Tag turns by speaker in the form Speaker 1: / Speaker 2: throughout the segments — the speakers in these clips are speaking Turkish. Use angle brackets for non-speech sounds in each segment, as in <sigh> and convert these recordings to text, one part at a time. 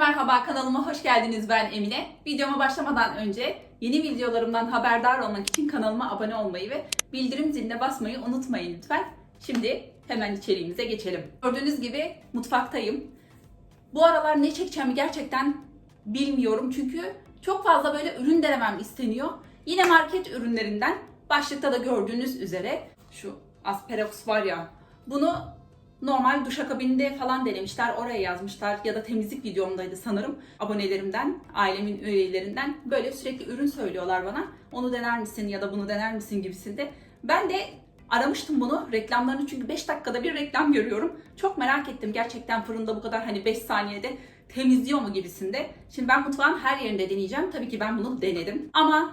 Speaker 1: merhaba kanalıma hoş geldiniz ben Emine. Videoma başlamadan önce yeni videolarımdan haberdar olmak için kanalıma abone olmayı ve bildirim ziline basmayı unutmayın lütfen. Şimdi hemen içeriğimize geçelim. Gördüğünüz gibi mutfaktayım. Bu aralar ne çekeceğimi gerçekten bilmiyorum çünkü çok fazla böyle ürün denemem isteniyor. Yine market ürünlerinden başlıkta da gördüğünüz üzere şu Asperox var ya bunu normal duşakabinde falan denemişler. Oraya yazmışlar ya da temizlik videomdaydı sanırım. Abonelerimden, ailemin üyelerinden böyle sürekli ürün söylüyorlar bana. Onu dener misin ya da bunu dener misin gibisinde. Ben de aramıştım bunu reklamlarını çünkü 5 dakikada bir reklam görüyorum. Çok merak ettim gerçekten fırında bu kadar hani 5 saniyede temizliyor mu gibisinde. Şimdi ben mutfağın her yerinde deneyeceğim. Tabii ki ben bunu denedim. Ama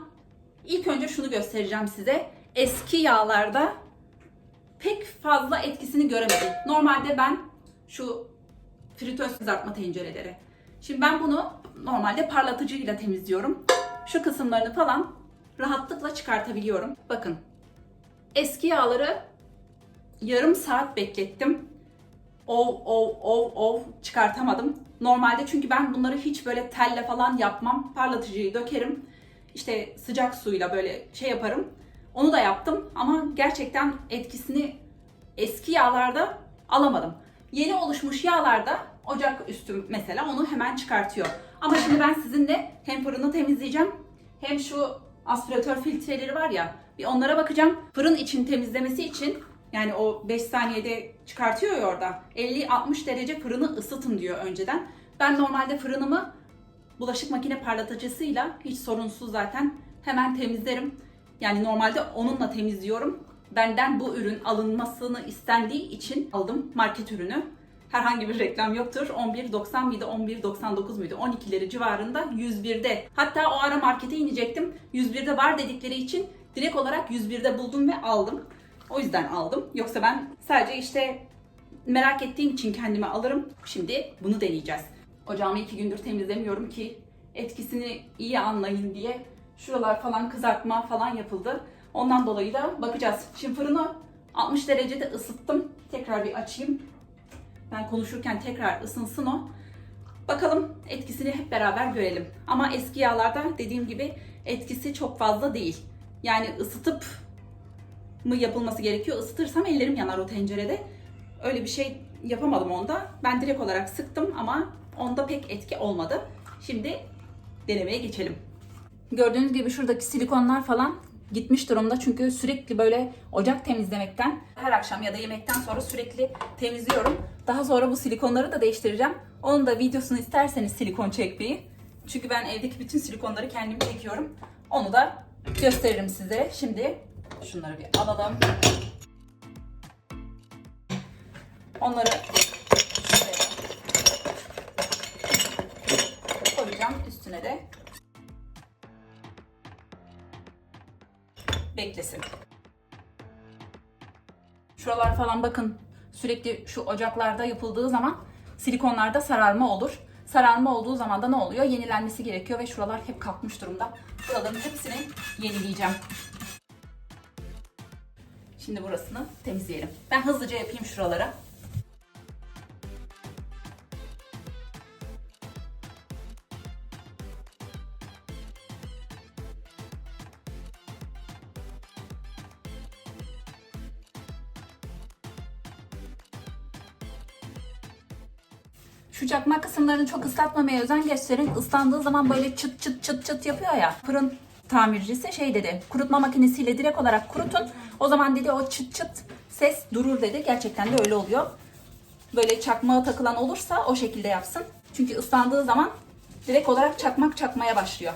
Speaker 1: ilk önce şunu göstereceğim size. Eski yağlarda pek fazla etkisini göremedim. Normalde ben şu fritöz kızartma tencereleri. Şimdi ben bunu normalde parlatıcıyla temizliyorum. Şu kısımlarını falan rahatlıkla çıkartabiliyorum. Bakın. Eski yağları yarım saat beklettim. Ov ov ov ov çıkartamadım. Normalde çünkü ben bunları hiç böyle telle falan yapmam. Parlatıcıyı dökerim. İşte sıcak suyla böyle şey yaparım. Onu da yaptım ama gerçekten etkisini eski yağlarda alamadım. Yeni oluşmuş yağlarda ocak üstü mesela onu hemen çıkartıyor. Ama şimdi ben sizinle hem fırını temizleyeceğim hem şu aspiratör filtreleri var ya bir onlara bakacağım. Fırın için temizlemesi için yani o 5 saniyede çıkartıyor ya orada. 50-60 derece fırını ısıtın diyor önceden. Ben normalde fırınımı bulaşık makine parlatıcısıyla hiç sorunsuz zaten hemen temizlerim. Yani normalde onunla temizliyorum. Benden bu ürün alınmasını istendiği için aldım market ürünü. Herhangi bir reklam yoktur. 11.90 mıydı, 11.99 muydu? 12'leri civarında 101'de. Hatta o ara markete inecektim. 101'de var dedikleri için direkt olarak 101'de buldum ve aldım. O yüzden aldım. Yoksa ben sadece işte merak ettiğim için kendime alırım. Şimdi bunu deneyeceğiz. Ocağımı iki gündür temizlemiyorum ki etkisini iyi anlayın diye. Şuralar falan kızartma falan yapıldı. Ondan dolayı da bakacağız. Şimdi fırını 60 derecede ısıttım. Tekrar bir açayım. Ben konuşurken tekrar ısınsın o. Bakalım etkisini hep beraber görelim. Ama eski yağlarda dediğim gibi etkisi çok fazla değil. Yani ısıtıp mı yapılması gerekiyor? Isıtırsam ellerim yanar o tencerede. Öyle bir şey yapamadım onda. Ben direkt olarak sıktım ama onda pek etki olmadı. Şimdi denemeye geçelim. Gördüğünüz gibi şuradaki silikonlar falan gitmiş durumda. Çünkü sürekli böyle ocak temizlemekten her akşam ya da yemekten sonra sürekli temizliyorum. Daha sonra bu silikonları da değiştireceğim. Onun da videosunu isterseniz silikon çekmeyi. Çünkü ben evdeki bütün silikonları kendim çekiyorum. Onu da gösteririm size. Şimdi şunları bir alalım. Onları şuraya koyacağım üstüne de beklesin. Şuralar falan bakın sürekli şu ocaklarda yapıldığı zaman silikonlarda sararma olur. Sararma olduğu zaman da ne oluyor? Yenilenmesi gerekiyor ve şuralar hep kalkmış durumda. Buraların hepsini yenileyeceğim. Şimdi burasını temizleyelim. Ben hızlıca yapayım şuralara. Şu çakmak kısımlarını çok ıslatmamaya özen gösterin. Islandığı zaman böyle çıt çıt çıt çıt yapıyor ya. Fırın tamircisi şey dedi. Kurutma makinesiyle direkt olarak kurutun. O zaman dedi o çıt çıt ses durur dedi. Gerçekten de öyle oluyor. Böyle çakmağa takılan olursa o şekilde yapsın. Çünkü ıslandığı zaman direkt olarak çakmak çakmaya başlıyor.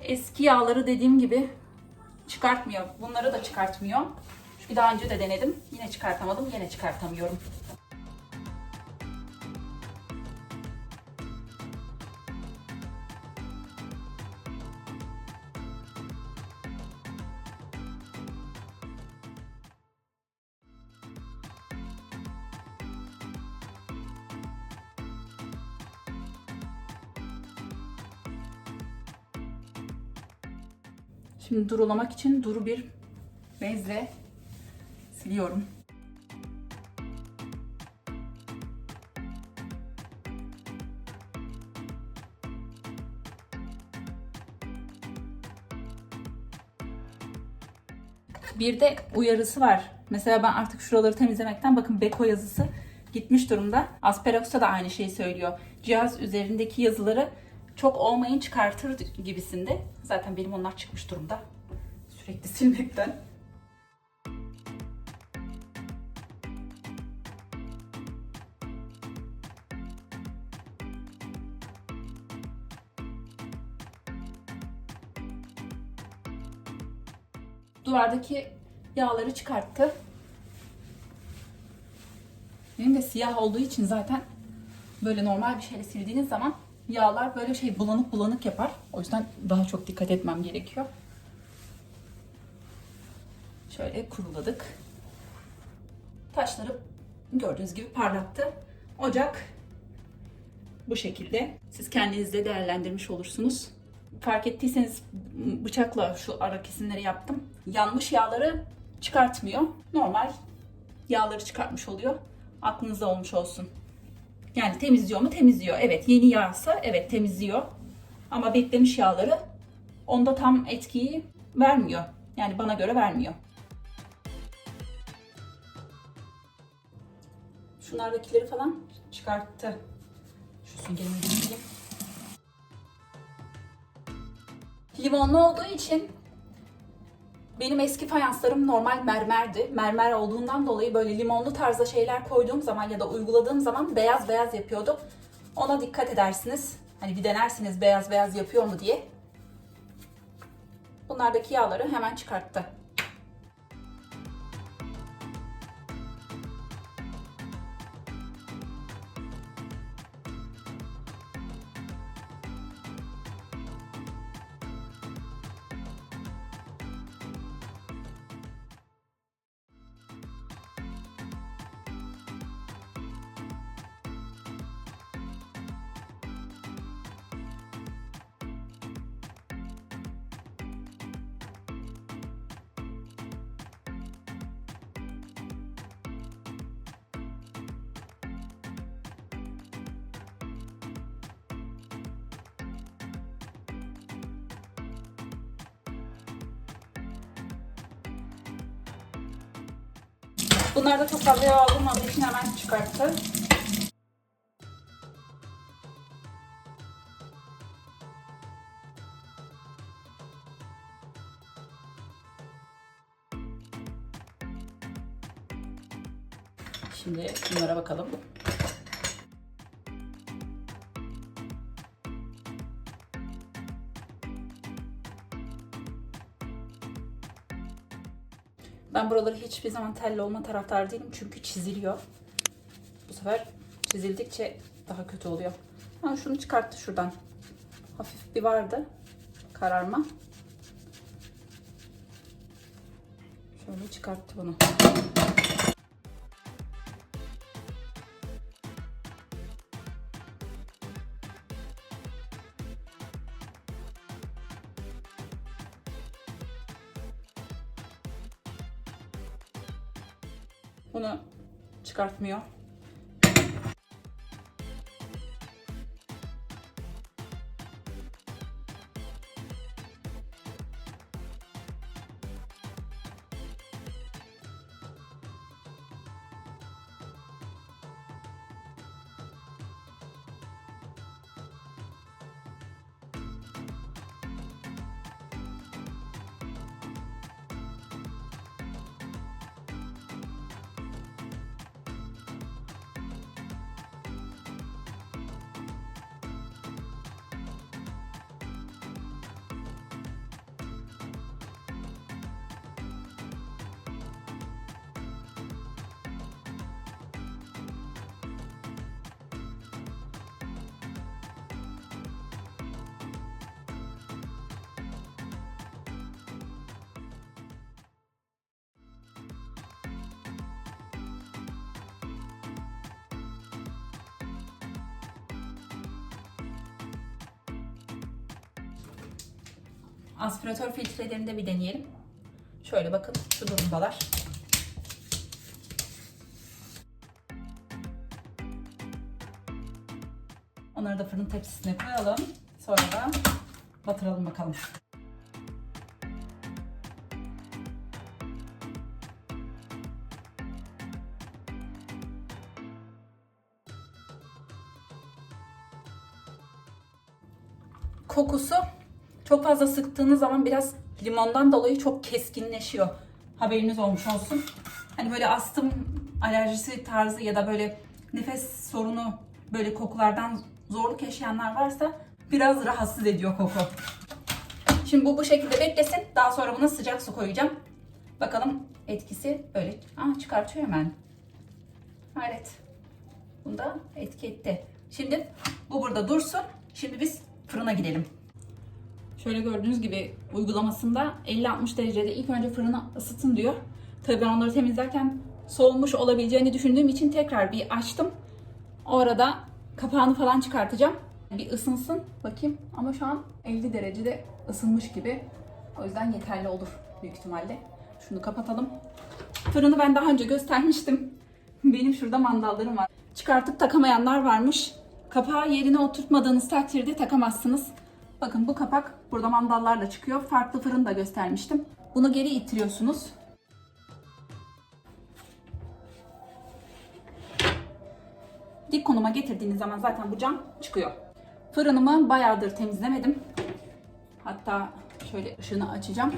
Speaker 1: Eski yağları dediğim gibi çıkartmıyor. Bunları da çıkartmıyor. Çünkü daha önce de denedim. Yine çıkartamadım. Yine çıkartamıyorum. Şimdi durulamak için duru bir bezle Siliyorum. Bir de uyarısı var. Mesela ben artık şuraları temizlemekten bakın Beko yazısı gitmiş durumda. Asperax'ta da aynı şeyi söylüyor. Cihaz üzerindeki yazıları çok olmayın çıkartır gibisinde. Zaten benim onlar çıkmış durumda. Sürekli silmekten. Duvardaki yağları çıkarttı. Benim de siyah olduğu için zaten böyle normal bir şeyle sildiğiniz zaman yağlar böyle şey bulanık bulanık yapar. O yüzden daha çok dikkat etmem gerekiyor. Şöyle kuruladık. Taşları gördüğünüz gibi parlattı. Ocak bu şekilde. Siz kendiniz de değerlendirmiş olursunuz. Fark ettiyseniz bıçakla şu ara kesimleri yaptım. Yanmış yağları çıkartmıyor. Normal yağları çıkartmış oluyor. Aklınızda olmuş olsun. Yani temizliyor mu? Temizliyor. Evet yeni yağsa evet temizliyor. Ama beklemiş yağları onda tam etkiyi vermiyor. Yani bana göre vermiyor. Şunlardakileri falan çıkarttı. Şu süngerimi. Limonlu olduğu için benim eski fayanslarım normal mermerdi. Mermer olduğundan dolayı böyle limonlu tarzda şeyler koyduğum zaman ya da uyguladığım zaman beyaz beyaz yapıyordu. Ona dikkat edersiniz. Hani bir denersiniz beyaz beyaz yapıyor mu diye. Bunlardaki yağları hemen çıkarttı. Bunlar da çok fazla yağ olmadığı için hemen çıkarttı. Şimdi bunlara bakalım. Ben buraları hiçbir zaman telli olma taraftarı değilim çünkü çiziliyor. Bu sefer çizildikçe daha kötü oluyor. Ha, şunu çıkarttı şuradan. Hafif bir vardı kararma. Şöyle çıkarttı bunu. Bunu çıkartmıyor. Aspiratör filtrelerini de bir deneyelim. Şöyle bakın şu durumdalar. Onları da fırın tepsisine koyalım. Sonra da batıralım bakalım. Çok fazla sıktığınız zaman biraz limondan dolayı çok keskinleşiyor. Haberiniz olmuş olsun. Hani böyle astım alerjisi tarzı ya da böyle nefes sorunu böyle kokulardan zorluk yaşayanlar varsa biraz rahatsız ediyor koku. Şimdi bu bu şekilde beklesin. Daha sonra buna sıcak su koyacağım. Bakalım etkisi öyle. Aa çıkartıyor hemen. Hayret. Bunda etki etti. Şimdi bu burada dursun. Şimdi biz fırına gidelim. Şöyle gördüğünüz gibi uygulamasında 50-60 derecede ilk önce fırını ısıtın diyor. Tabii ben onları temizlerken soğumuş olabileceğini düşündüğüm için tekrar bir açtım. O arada kapağını falan çıkartacağım. Bir ısınsın bakayım ama şu an 50 derecede ısınmış gibi. O yüzden yeterli olur büyük ihtimalle. Şunu kapatalım. Fırını ben daha önce göstermiştim. <laughs> Benim şurada mandallarım var. Çıkartıp takamayanlar varmış. Kapağı yerine oturtmadığınız takdirde takamazsınız. Bakın bu kapak burada mandallarla çıkıyor. Farklı fırın da göstermiştim. Bunu geri ittiriyorsunuz. Dik konuma getirdiğiniz zaman zaten bu cam çıkıyor. Fırınımı bayağıdır temizlemedim. Hatta şöyle ışığını açacağım.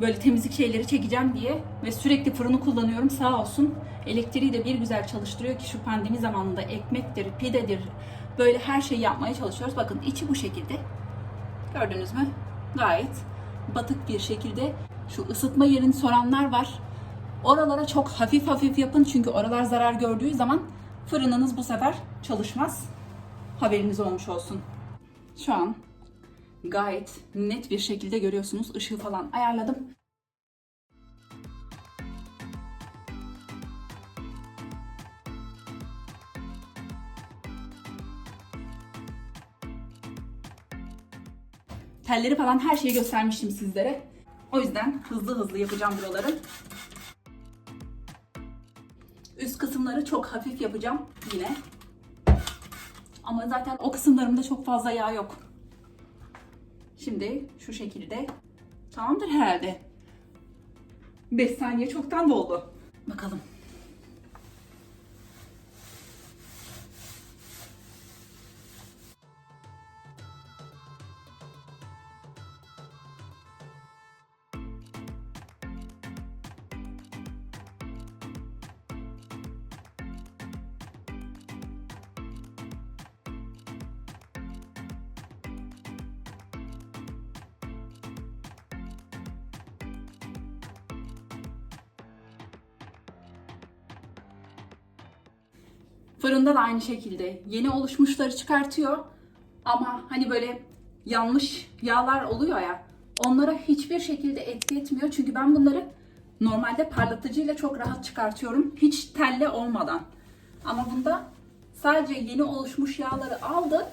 Speaker 1: Böyle temizlik şeyleri çekeceğim diye ve sürekli fırını kullanıyorum sağ olsun. Elektriği de bir güzel çalıştırıyor ki şu pandemi zamanında ekmektir, pidedir böyle her şeyi yapmaya çalışıyoruz. Bakın içi bu şekilde. Gördünüz mü? Gayet batık bir şekilde. Şu ısıtma yerini soranlar var. Oralara çok hafif hafif yapın çünkü oralar zarar gördüğü zaman fırınınız bu sefer çalışmaz. Haberiniz olmuş olsun. Şu an gayet net bir şekilde görüyorsunuz. Işığı falan ayarladım. Telleri falan her şeyi göstermiştim sizlere. O yüzden hızlı hızlı yapacağım buraları. Üst kısımları çok hafif yapacağım yine. Ama zaten o kısımlarımda çok fazla yağ yok. Şimdi şu şekilde. Tamamdır herhalde. 5 saniye çoktan doldu. Bakalım. Fırında da aynı şekilde yeni oluşmuşları çıkartıyor. Ama hani böyle yanlış yağlar oluyor ya onlara hiçbir şekilde etki etmiyor. Çünkü ben bunları normalde parlatıcıyla çok rahat çıkartıyorum. Hiç telle olmadan. Ama bunda sadece yeni oluşmuş yağları aldı.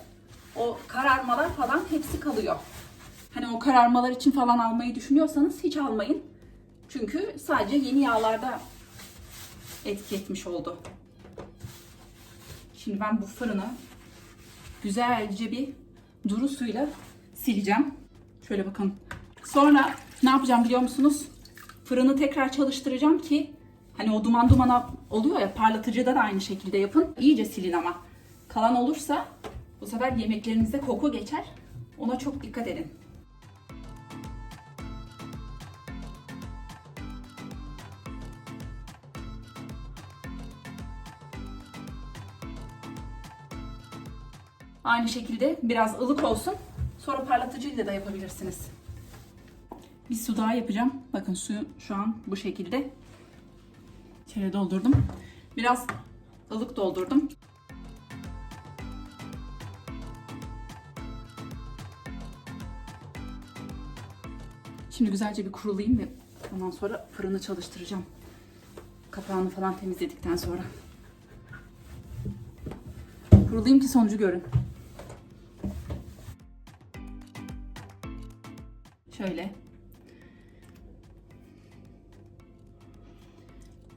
Speaker 1: O kararmalar falan hepsi kalıyor. Hani o kararmalar için falan almayı düşünüyorsanız hiç almayın. Çünkü sadece yeni yağlarda etki etmiş oldu. Şimdi ben bu fırını güzelce bir duru suyla sileceğim. Şöyle bakın. Sonra ne yapacağım biliyor musunuz? Fırını tekrar çalıştıracağım ki hani o duman dumana oluyor ya parlatıcıda da aynı şekilde yapın. İyice silin ama. Kalan olursa bu sefer yemeklerinizde koku geçer. Ona çok dikkat edin. Aynı şekilde biraz ılık olsun. Sonra parlatıcıyla da yapabilirsiniz. Bir su daha yapacağım. Bakın suyu şu an bu şekilde. İçeri doldurdum. Biraz ılık doldurdum. Şimdi güzelce bir kurulayayım ve ondan sonra fırını çalıştıracağım. Kapağını falan temizledikten sonra. Kurulayayım ki sonucu görün. Şöyle.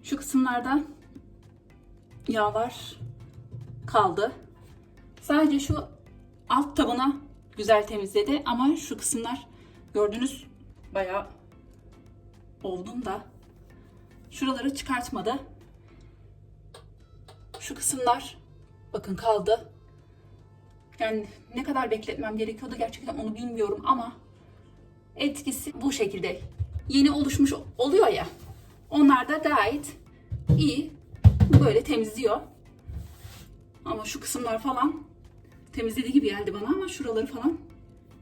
Speaker 1: Şu kısımlarda yağlar kaldı. Sadece şu alt tabana güzel temizledi ama şu kısımlar gördünüz bayağı oldum da şuraları çıkartmadı. Şu kısımlar bakın kaldı. Yani ne kadar bekletmem gerekiyordu gerçekten onu bilmiyorum ama etkisi bu şekilde. Yeni oluşmuş oluyor ya. Onlar da gayet iyi böyle temizliyor. Ama şu kısımlar falan temizlediği gibi geldi bana ama şuraları falan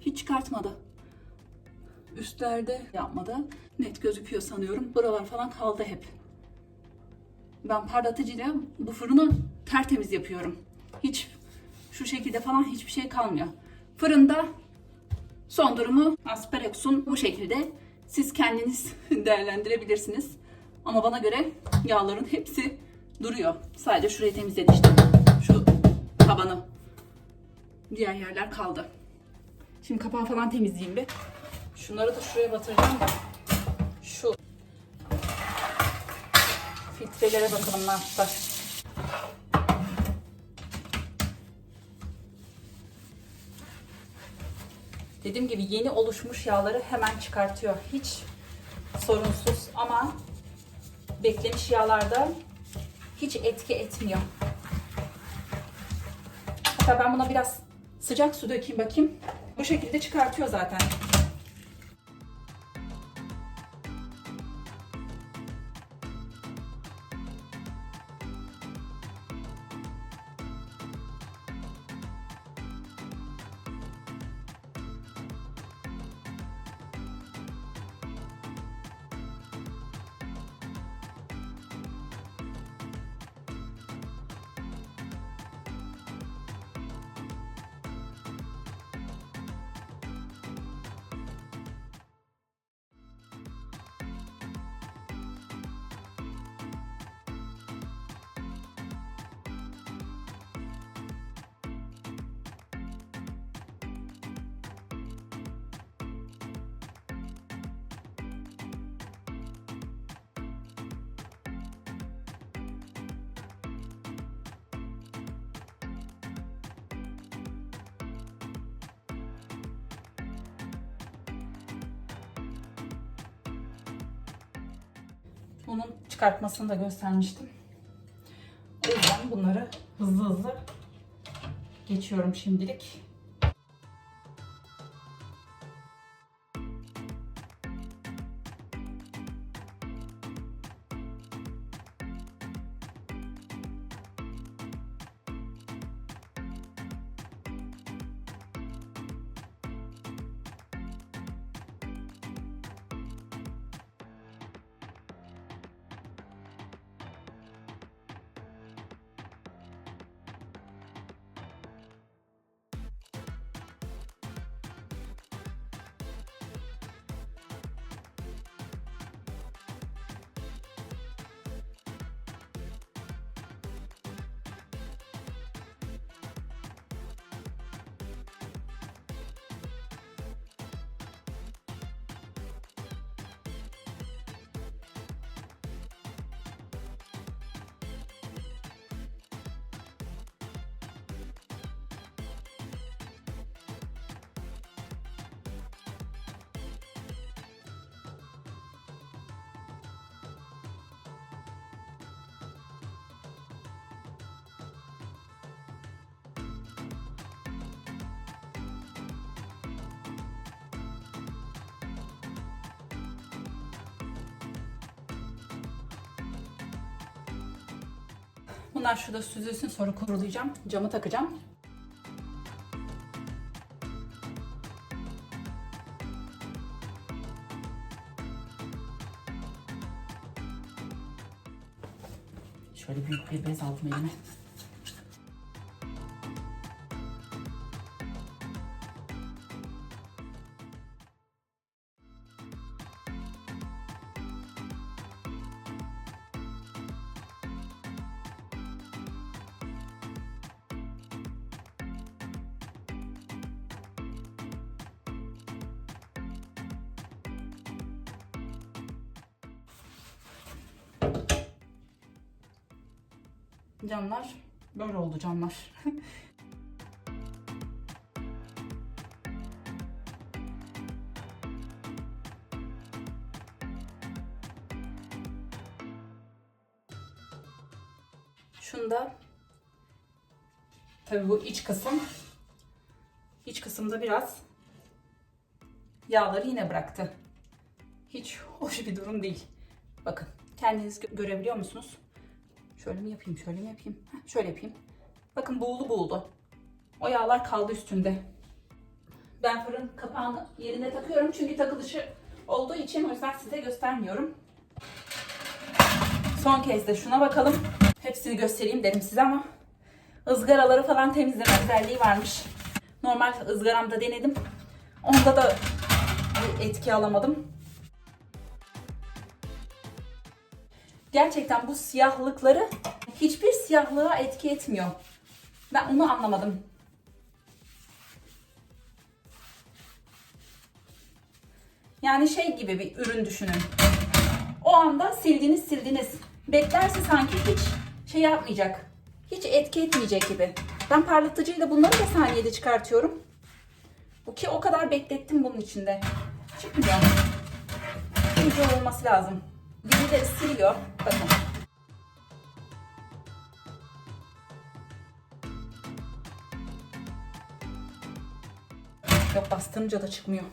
Speaker 1: hiç çıkartmadı. Üstlerde yapmadı. Net gözüküyor sanıyorum. Buralar falan kaldı hep. Ben parlatıcıyla bu fırını tertemiz yapıyorum. Hiç şu şekilde falan hiçbir şey kalmıyor. Fırında son durumu Asperex'un bu şekilde. Siz kendiniz <laughs> değerlendirebilirsiniz. Ama bana göre yağların hepsi duruyor. Sadece şurayı temizledi işte. Şu tabanı. Diğer yerler kaldı. Şimdi kapağı falan temizleyeyim bir. Şunları da şuraya batıracağım da. Şu filtrelere bakalım ne yaptılar. Dediğim gibi yeni oluşmuş yağları hemen çıkartıyor. Hiç sorunsuz ama beklemiş yağlarda hiç etki etmiyor. Hatta ben buna biraz sıcak su dökeyim bakayım. Bu şekilde çıkartıyor zaten. Bunun çıkartmasını da göstermiştim. O yüzden bunları hızlı hızlı geçiyorum şimdilik. Bunlar şurada süzülsün sonra kurulayacağım. Camı takacağım. Şöyle büyük bir bez aldım elime. oldu canlar. <laughs> Şunda tabii bu iç kısım iç kısımda biraz yağları yine bıraktı. Hiç hoş bir durum değil. Bakın kendiniz görebiliyor musunuz? Şöyle mi yapayım, şöyle mi yapayım? Heh, şöyle yapayım. Bakın buğulu buğulu. O yağlar kaldı üstünde. Ben fırın kapağını yerine takıyorum çünkü takılışı olduğu için o yüzden size göstermiyorum. Son kez de şuna bakalım. Hepsini göstereyim dedim size ama ızgaraları falan temizleme özelliği varmış. Normal ızgaramda denedim. Onda da etki alamadım. Gerçekten bu siyahlıkları hiçbir siyahlığa etki etmiyor. Ben onu anlamadım. Yani şey gibi bir ürün düşünün. O anda sildiniz sildiniz. Beklerse sanki hiç şey yapmayacak. Hiç etki etmeyecek gibi. Ben parlatıcıyla bunları da saniyede çıkartıyorum. Bu ki o kadar beklettim bunun içinde. Çıkmıyor. İyice olması lazım. De siliyor. Bakın. Yok bastırınca da çıkmıyor.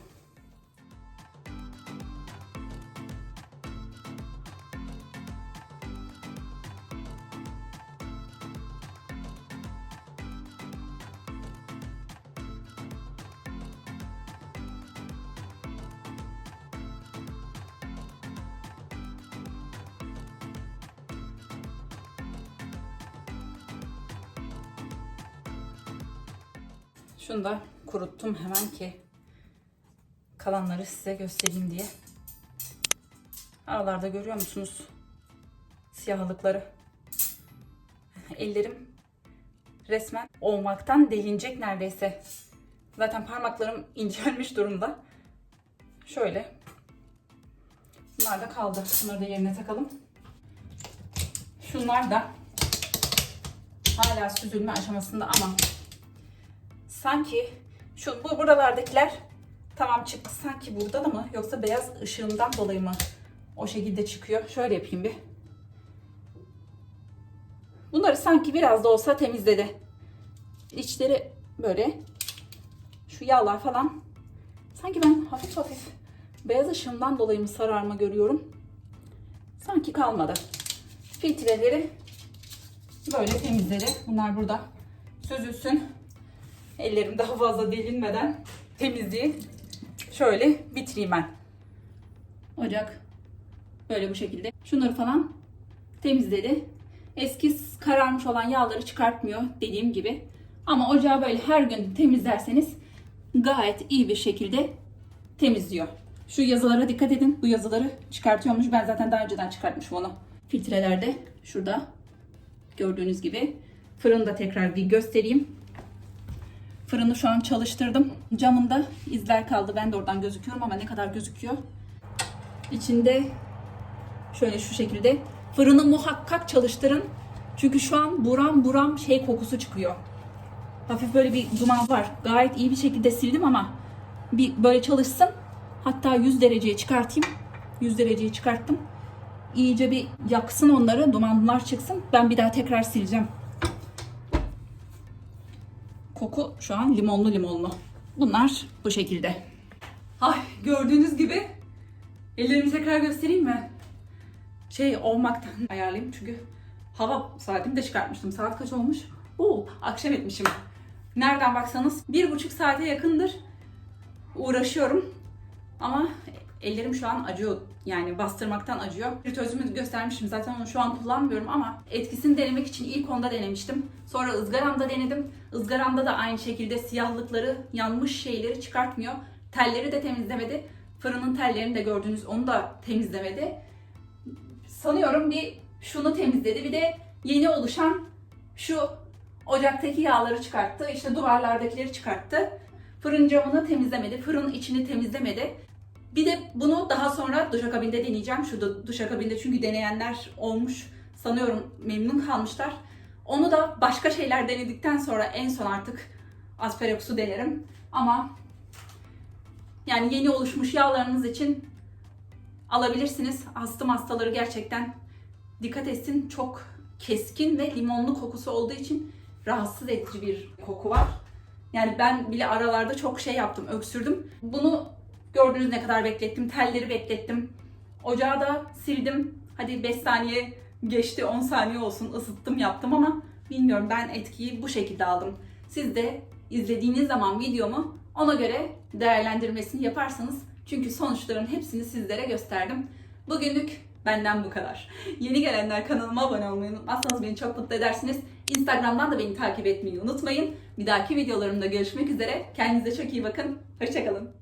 Speaker 1: Şunu da kuruttum hemen ki kalanları size göstereyim diye. Aralarda görüyor musunuz? Siyahlıkları. Ellerim resmen olmaktan delinecek neredeyse. Zaten parmaklarım incelmiş durumda. Şöyle. Bunlar da kaldı. Bunları da yerine takalım. Şunlar da hala süzülme aşamasında ama sanki şu bu buralardakiler tamam çıktı sanki burada da mı yoksa beyaz ışığından dolayı mı o şekilde çıkıyor. Şöyle yapayım bir. Bunları sanki biraz da olsa temizledi. İçleri böyle şu yağlar falan sanki ben hafif hafif beyaz ışığından dolayı mı sararma görüyorum. Sanki kalmadı. Filtreleri böyle temizledi. Bunlar burada süzülsün. Ellerim daha fazla delinmeden temizliği şöyle bitireyim ben. Ocak böyle bu şekilde. Şunları falan temizledi. Eski kararmış olan yağları çıkartmıyor dediğim gibi. Ama ocağı böyle her gün temizlerseniz gayet iyi bir şekilde temizliyor. Şu yazılara dikkat edin. Bu yazıları çıkartıyormuş. Ben zaten daha önceden çıkartmışım onu. Filtrelerde şurada gördüğünüz gibi. Fırını da tekrar bir göstereyim. Fırını şu an çalıştırdım. Camında izler kaldı. Ben de oradan gözüküyorum ama ne kadar gözüküyor. İçinde şöyle şu şekilde fırını muhakkak çalıştırın. Çünkü şu an buram buram şey kokusu çıkıyor. Hafif böyle bir duman var. Gayet iyi bir şekilde sildim ama bir böyle çalışsın. Hatta 100 dereceye çıkartayım. 100 dereceye çıkarttım. İyice bir yaksın onları. Dumanlar çıksın. Ben bir daha tekrar sileceğim. Koku şu an limonlu limonlu. Bunlar bu şekilde. Ay gördüğünüz gibi ellerimi tekrar göstereyim mi? Şey olmaktan <laughs> ayarlayayım çünkü hava saatimi de çıkartmıştım. Saat kaç olmuş? Oo, akşam etmişim. Nereden baksanız bir buçuk saate yakındır uğraşıyorum. Ama ellerim şu an acıyor. Yani bastırmaktan acıyor. Fritözümü göstermişim zaten onu şu an kullanmıyorum ama etkisini denemek için ilk onda denemiştim. Sonra ızgaramda denedim. Izgaramda da aynı şekilde siyahlıkları, yanmış şeyleri çıkartmıyor. Telleri de temizlemedi. Fırının tellerini de gördüğünüz onu da temizlemedi. Sanıyorum bir şunu temizledi. Bir de yeni oluşan şu ocaktaki yağları çıkarttı. İşte duvarlardakileri çıkarttı. Fırın camını temizlemedi. Fırın içini temizlemedi. Bir de bunu daha sonra duşakabinde deneyeceğim. Şurada duşakabinde çünkü deneyenler olmuş. Sanıyorum memnun kalmışlar. Onu da başka şeyler denedikten sonra en son artık asperox'u denerim. Ama yani yeni oluşmuş yağlarınız için alabilirsiniz. Astım hastaları gerçekten dikkat etsin. Çok keskin ve limonlu kokusu olduğu için rahatsız edici bir koku var. Yani ben bile aralarda çok şey yaptım, öksürdüm. Bunu gördüğünüz ne kadar beklettim. Telleri beklettim. Ocağı da sildim. Hadi 5 saniye geçti, 10 saniye olsun ısıttım yaptım ama bilmiyorum ben etkiyi bu şekilde aldım. Siz de izlediğiniz zaman videomu ona göre değerlendirmesini yaparsanız çünkü sonuçların hepsini sizlere gösterdim. Bugünlük benden bu kadar. Yeni gelenler kanalıma abone olmayı unutmazsanız beni çok mutlu edersiniz. Instagram'dan da beni takip etmeyi unutmayın. Bir dahaki videolarımda görüşmek üzere. Kendinize çok iyi bakın. Hoşçakalın.